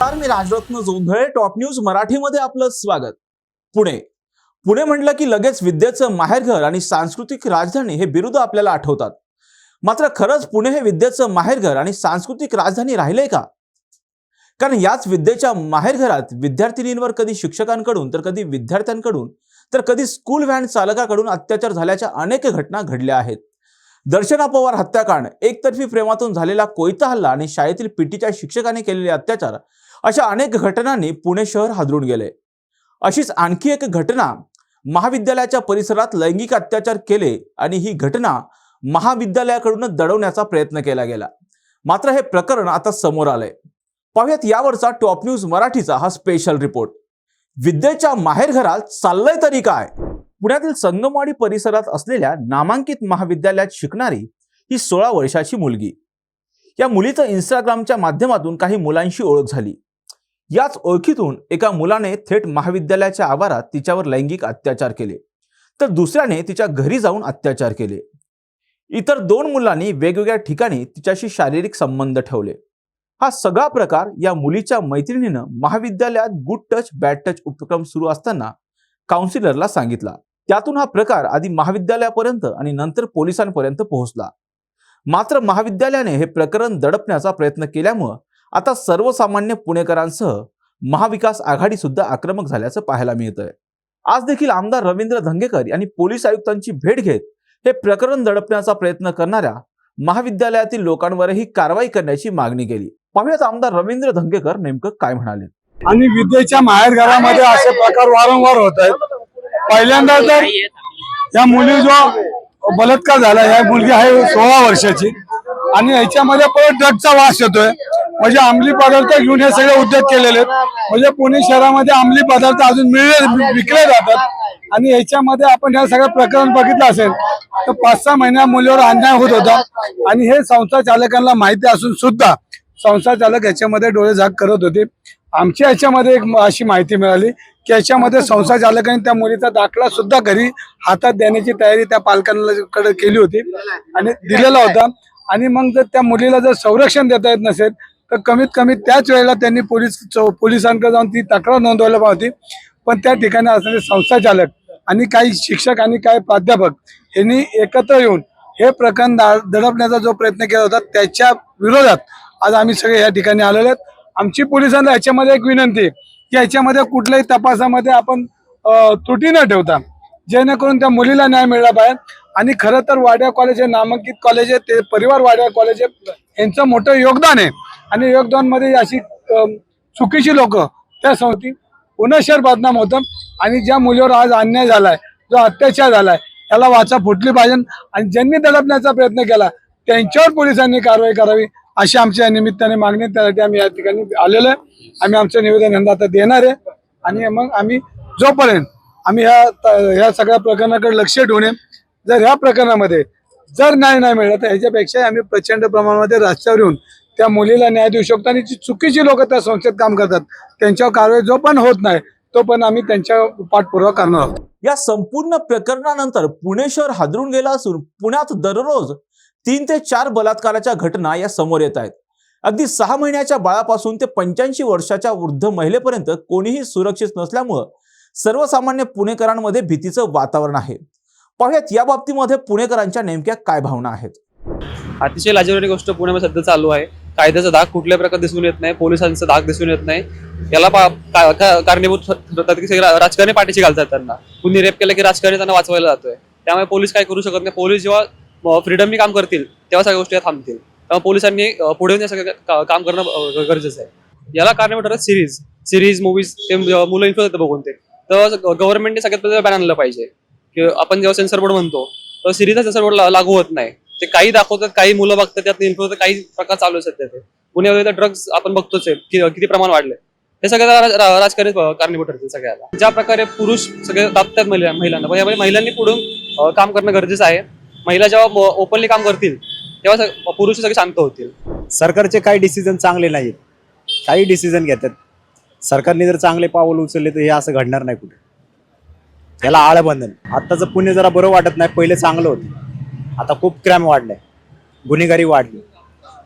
नमस्कार मी Rajratna Jondhale top news मराठीमध्ये आपलं स्वागत. पुणे. पुणे म्हटलं की लगेच विद्येचं माहेरघर आणि सांस्कृतिक राजधानी हे बिरुद आपल्याला आठवतात. मात्र खरंच पुणे हे विद्येचं माहेरघर आणि सांस्कृतिक राजधानी राहिले का? कारण याच विद्येच्या माहेरघरात विद्यार्थिनींवर कधी शिक्षकांकडून तर कधी विद्यार्थ्यांकडून तर कधी स्कूल व्हॅन चालकाकडून अत्याचार झाल्याच्या अनेक घटना घडल्या आहेत. दर्शना पवार हत्याकांड एकतर्फी प्रेमातून झालेला कोयता हल्ला आणि शाळेतील पीटीच्या शिक्षकाने केलेले अत्याचार अशा अनेक घटनांनी पुणे शहर हादरून गेले. अशीच आणखी एक घटना महाविद्यालयाच्या परिसरात लैंगिक अत्याचार केले आणि ही घटना महाविद्यालयाकडून दडवण्याचा प्रयत्न केला गेला. मात्र हे प्रकरण आता समोर आलंय. पाहुयात यावरचा टॉप न्यूज मराठीचा हा स्पेशल रिपोर्ट. विद्येच्या माहेरघरात चाललंय तरी काय? पुण्यातील संगमवाडी परिसरात असलेल्या नामांकित महाविद्यालयात शिकणारी ही सोळा वर्षाची मुलगी. या मुलीचं इंस्टाग्रामच्या माध्यमातून काही मुलांशी ओळख झाली. याच ओळखीतून एका मुलाने थेट महाविद्यालयाच्या आवारात तिच्यावर लैंगिक अत्याचार केले. तर दुसऱ्याने तिच्या घरी जाऊन अत्याचार केले. इतर दोन मुलांनी वेगवेगळ्या ठिकाणी तिच्याशी शारीरिक संबंध ठेवले. हा सगळा प्रकार या मुलीच्या मैत्रिणीनं महाविद्यालयात गुड टच बॅड टच उपक्रम सुरू असताना काउन्सिलरला सांगितला. त्यातून हा प्रकार आधी महाविद्यालयापर्यंत आणि नंतर पोलिसांपर्यंत पोहोचला. मात्र महाविद्यालयाने हे प्रकरण दडपण्याचा प्रयत्न केल्यामुळं आता सर्वसामान्य पुणेकरांसह महाविकास आघाडी सुद्धा आक्रमक झाल्याचं पाहायला मिळतंय. आज देखील आमदार रवींद्र धंगेकर यांनी पोलीस आयुक्तांची भेट घेत हे प्रकरण दडपण्याचा प्रयत्न करणाऱ्या महाविद्यालयातील लोकांवरही कारवाई करण्याची मागणी केली. पाहुयात आमदार रवींद्र धंगेकर नेमकं काय म्हणाले. आणि विद्येच्या माहेरघरामध्ये असे प्रकार वारंवार होत आहेत. पहिल्यांदा तर या मुली जो बलात्कार झाला या मुलगी आहे सोळा वर्षाची. आणि याच्यामध्ये परत ड्रगचा वास येतोय. म्हणजे अंमली पदार्थ घेऊन हे सगळे उद्योग केलेले आहेत. म्हणजे पुणे शहरामध्ये अंमली पदार्थ अजून मिळले विकले जातात. आणि याच्यामध्ये आपण ह्या सगळं प्रकरण बघितलं असेल तर पाच सहा महिन्या मुलीवर अन्याय होत होता. आणि हे संस्था चालकांना माहिती असून सुद्धा संस्था चालक याच्यामध्ये डोळे झाक करत होते. आमच्या याच्यामध्ये एक अशी माहिती मिळाली की याच्यामध्ये संस्था चालकांनी त्या मुलीचा दाखला सुद्धा घरी हातात देण्याची तयारी त्या पालकांना कडे केली होती आणि दिलेला होता. आणि मग जर त्या मुलीला जर संरक्षण देता येत नसेल तर कमीत कमी त्याच वेळेला त्यांनी पोलीस पोलिसांकडे जाऊन ती तक्रार नोंदवायला पाहिजे पण त्या ठिकाणी असणारे संस्था चालक आणि काही शिक्षक आणि काही प्राध्यापक यांनी एकत्र येऊन हे प्रकरण दडपण्याचा जो प्रयत्न केला होता त्याच्या विरोधात आज आम्ही सगळे या ठिकाणी आलेले आहेत. आमची पोलिसांना याच्यामध्ये एक विनंती आहे की याच्यामध्ये कुठल्याही तपासामध्ये आपण त्रुटी न ठेवता जेणेकरून त्या मुलीला न्याय मिळाला पाहिजे. आणि खरं तर वाड्या कॉलेज हे नामांकित कॉलेज आहे ते परिवार वाड्या कॉलेज आहे. यांचं मोठं योगदान आहे. आणि योगदानमध्ये अशी चुकीची लोक त्या संस्थी पुन्हा शहर बदनाम होतं आणि ज्या मुलीवर आज अन्याय झालाय जो अत्याचार झालाय त्याला वाचा फुटली पाहिजे. आणि ज्यांनी दडपण्याचा प्रयत्न केला त्यांच्यावर पोलिसांनी कारवाई करावी अशी आमच्या निमित्ताने मागणी त्यासाठी आम्ही या ठिकाणी आलेलो आहे. आम्ही आमचं निवेदन यंदा आता देणार आहे. आणि मग आम्ही जोपर्यंत आम्ही ह्या ह्या सगळ्या प्रकरणाकडे लक्ष ठेवून जर ह्या प्रकरणामध्ये जर न्याय नाही मिळाला तर ह्याच्यापेक्षा आम्ही प्रचंड प्रमाणामध्ये रस्त्यावर येऊन त्या मुलीला न्याय देऊ शकतो. आणि जी चुकीची लोक त्या संस्थेत काम करतात त्यांच्यावर कारवाई जो पण होत नाही तो पण आम्ही त्यांच्या पाठपुरावा करणार आहोत. या संपूर्ण प्रकरणानंतर पुणे शहर हादरून गेला असून पुण्यात दररोज तीन ते चार बलात्काराच्या घटना या समोर येत आहेत. अगदी सहा महिन्याच्या बाळापासून ते पंच्याऐंशी वर्षाच्या वृद्ध महिलेपर्यंत कोणीही सुरक्षित नसल्यामुळं सर्वसामान्य पुणेकरांमध्ये भीतीचं वातावरण आहे. पाहुयात या बाबतीमध्ये पुणेकरांच्या नेमक्या काय भावना आहेत. अतिशय लाजवणारी गोष्ट पुण्यामध्ये सध्या चालू आहे. कायद्याचा धाक कुठल्या प्रकारे दिसून येत नाही पोलिसांचा धाक दिसून येत नाही. याला कारणीभूत राजकारणी पाठीशी घालतात त्यांना. कुणी रेप केलं की राजकारणी त्यांना वाचवायला जातोय. त्यामुळे पोलीस काय करू शकत नाही. पोलीस जेव्हा फ्रीडमनी काम करतील तेव्हा सगळ्या गोष्टी थांबतील. त्यामुळे पोलिसांनी पुढे येऊन सगळं काम करणं गरजेचं आहे. याला कारणीभूत ठरत सिरीज सिरीज मूवीज ते मुलं इन्फ्लुएन्स होतं बघून ते. तर गव्हर्नमेंटने सगळ्यात बॅन आणलं पाहिजे. की आपण जेव्हा सेन्सर बोर्ड म्हणतो तर सिरीजचा सेन्सर बोर्ड लागू होत नाही. ते काही दाखवतात काही मुलं बघतात त्यात इन्फ्लुएन्स काही प्रकार चालू आहेत त्याचे. पुण्यामध्ये तर ड्रग्ज आपण बघतोच आहे किती प्रमाण वाढले हे सगळं राजकारण राजकारणी कारणीभूत ठरतील सगळ्याला. ज्या प्रकारे पुरुष सगळे दाबतात महिला महिलांना पण यामध्ये महिलांनी पुढून काम करणं गरजेचं आहे. महिला जेव्हा ओपनली काम करतील तेव्हा पुरुष सगळे शांत होतील. सरकारचे काही डिसिजन चांगले नाहीत. काही डिसिजन घेतात. सरकारने जर चांगले पाऊल उचलले तर हे असं घडणार नाही कुठे. त्याला आळं बंधन. आत्ताचं पुणे जरा बरं वाटत नाही पहिले चांगलं होतं. आता खूप क्राईम वाढलाय. गुन्हेगारी वाढली.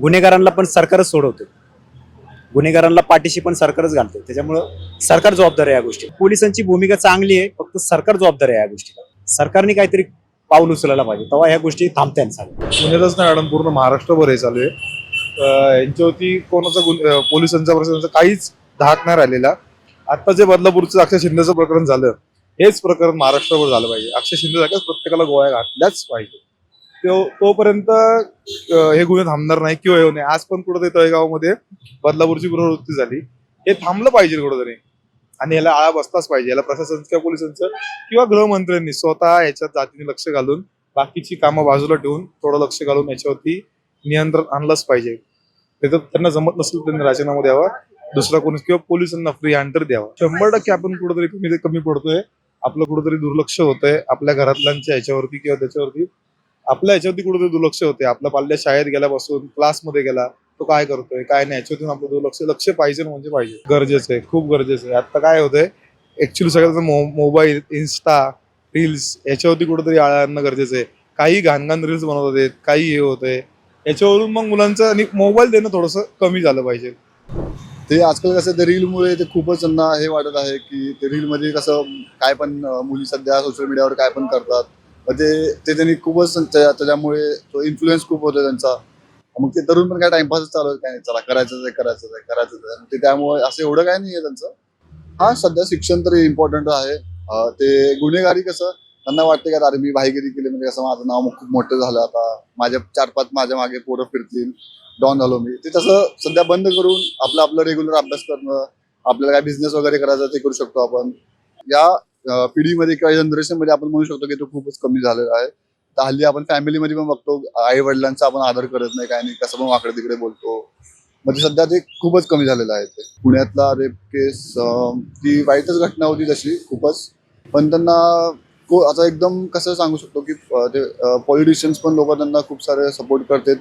गुन्हेगारांना पण सरकारच सोडवते गुन्हेगारांना पाठीशी पण सरकारच घालते त्याच्यामुळं सरकार जबाबदार आहे या गोष्टी पोलिसांची भूमिका चांगली आहे फक्त सरकार जबाबदार आहे या गोष्टीला. सरकारने काहीतरी पाऊल उचलायला पाहिजे. तेव्हा ह्या गोष्टी थांबत्या सगळ्या. पुण्यातच नाही मॅडम पूर्ण महाराष्ट्रभर हे चालू आहे. यांच्यावरती कोणाचा गुन्हे- पोलिसांचा प्रशासनाचा काहीच धाक नाही राहिलेला. आता जे बदलापूरचं अक्षय शिंदेचं प्रकरण झालं हेच प्रकरण महाराष्ट्रभर झालं पाहिजे. अक्षय शिंदे सारख्याच प्रत्येकाला गोळ्या घातल्याच पाहिजे. तो तोपर्यंत हे गुन्हे थांबणार नाही किंवा येऊ नाही. आज पण कुठेतरी तळेगावमध्ये बदलापूरची पुनरावृत्ती झाली. हे थांबलं पाहिजे कुठेतरी. आणि याला आळा बसताच पाहिजे. याला प्रशासन किंवा पोलिसांचं किंवा गृहमंत्र्यांनी स्वतः याच्यात जातीने लक्ष घालून बाकीची कामं बाजूला ठेवून थोडं लक्ष घालून याच्यावरती नियंत्रण आणलंच पाहिजे. त्याचं त्यांना जमत नसेल त्यांनी राजीनामा द्यावा. दुसरा कोणी किंवा पोलिसांना फ्री हँडर द्यावा. शंभर टक्के आपण कुठेतरी कमी कमी पडतोय. आपलं कुठेतरी दुर्लक्ष होतंय आपल्या घरातल्यांच्या ह्याच्यावरती किंवा त्याच्यावरती आपल्या ह्याच्यावरती कुठेतरी दुर्लक्ष होते आपला पाल्या शाळेत गेल्यापासून क्लासमध्ये गेला तो काय करतोय काय नाही याच्यावरती आपलं दुर्लक्ष लक्ष पाहिजे म्हणजे पाहिजे. गरजेचं आहे खूप गरजेचं आहे. आता काय होतंय ऍक्च्युली सगळ्यात मोबाईल इन्स्टा रील्स याच्यावरती कुठेतरी आळा आणणं गरजेचं आहे. काही घाण रील्स बनवत आहेत काही हे होत आहे याच्यावरून मग मुलांचं आणि मोबाईल देणं थोडंसं कमी झालं पाहिजे. ते आजकाल कसं ते रीलमुळे ते खूपच त्यांना हे वाटत आहे की ते रीलमध्ये कसं काय पण मुली सध्या सोशल मीडियावर काय पण करतात. ते ते त्यांनी खूपच त्याच्यामुळे तो इन्फ्लुएन्स खूप होतो त्यांचा. मग ते तरुण पण काय टाइमपासच चालू आहे काय नाही चला करायचंच आहे करायचंच आहे करायचंच आहे. ते त्यामुळे असं एवढं काय नाही आहे त्यांचं. हा सध्या शिक्षण तरी इम्पॉर्टंट आहे. ते गुन्हेगारी कसं त्यांना वाटते का अरे मी भाईगिरी केली म्हणजे कसं माझं नाव खूप मोठं झालं आता. माझ्या चार पाच माझ्या मागे पोरं फिरतील. डॉन झालो मी. ते तसं सध्या बंद करून आपलं आपलं रेग्युलर अभ्यास करणं आपल्याला काय बिझनेस वगैरे करायचा ते करू शकतो आपण. या पिढीमध्ये किंवा जनरेशनमध्ये आपण म्हणू शकतो की तो खूपच कमी झालेला आहे. तर हल्ली आपण फॅमिलीमध्ये पण बघतो आई वडिलांचा आपण आदर करत नाही काय नाही कसं पण वाकडे तिकडे बोलतो. म्हणजे सध्या ते खूपच कमी झालेलं आहे ते. पुण्यातला रेप केस ती वाईटच घटना होती तशी खूपच. पण त्यांना को आता एकदम कसं सांगू शकतो की ते पॉलिटिशियन्स पण लोक त्यांना खूप सारे सपोर्ट करतात.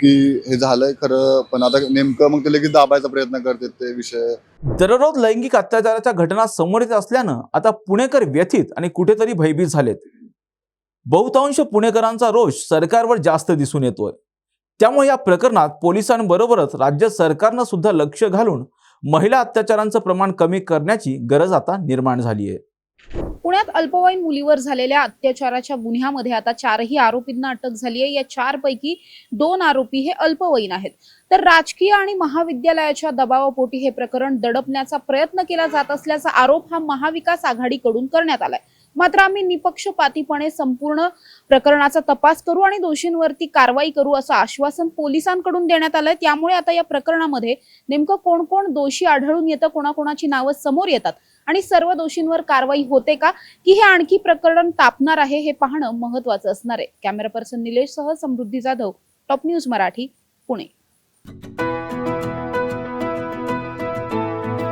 की हे झालंय खरं पण आता नेमकं मग ते लगेच दाबायचा प्रयत्न करतात ते विषय. दररोज लैंगिक अत्याचाराच्या घटना समोर येत असल्यानं आता पुणेकर व्यथित आणि कुठेतरी भयभीत झालेत. बहुतांश पुणेकरांचा रोष सरकारवर जास्त दिसून येतोय. त्यामुळे या प्रकरणात पोलिसांबरोबरच राज्य सरकारनं सुद्धा लक्ष घालून महिला अत्याचारांचं प्रमाण कमी करण्याची गरज आता निर्माण झाली आहे पुण्यात अल्पवयीन मुलीवर झालेल्या अत्याचाराच्या गुन्ह्यामध्ये आता चारही आरोपींना अटक झाली आहे. या चार पैकी दोन आरोपी हे अल्पवयीन आहेत. तर राजकीय आणि महाविद्यालयाच्या दबावापोटी हे प्रकरण दडपण्याचा प्रयत्न केला जात असल्याचा आरोप हा महाविकास आघाडीकडून करण्यात आलाय. मात्र आम्ही निपक्षपातीपणे संपूर्ण प्रकरणाचा तपास करू आणि दोषींवरती कारवाई करू असं आश्वासन पोलिसांकडून देण्यात आलंय. त्यामुळे आता या प्रकरणामध्ये नेमकं कोण कोण दोषी आढळून येतं कोणाकोणाची नावं समोर येतात आणि सर्व दोषींवर कारवाई होते का? की हे आणखी प्रकरण तापणार आहे हे पाहणं महत्वाचं असणार आहे. कॅमेरा पर्सन निलेश सह Samruddhi Jadhav top news Marathi Pune.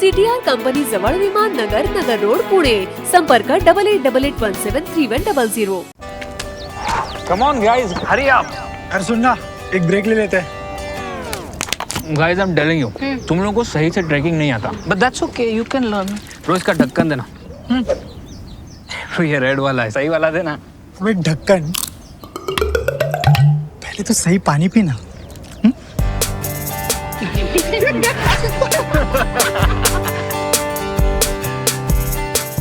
CTR company जवळ विमान नगर नगर रोड पुणे. संपर्क double eight double eight one seven three one double zero come on guys hurry up अरे सुन ना एक ब्रेक ले लेते हैं. Guys I am telling you तुम लोगों को सही से ट्रैकिंग नहीं आता. But that's okay you can learn रोज का ढक्कन देना. तो ये रेड वाला है. सही वाला देना. अबे ढक्कन. पहले तो सही पानी पीना.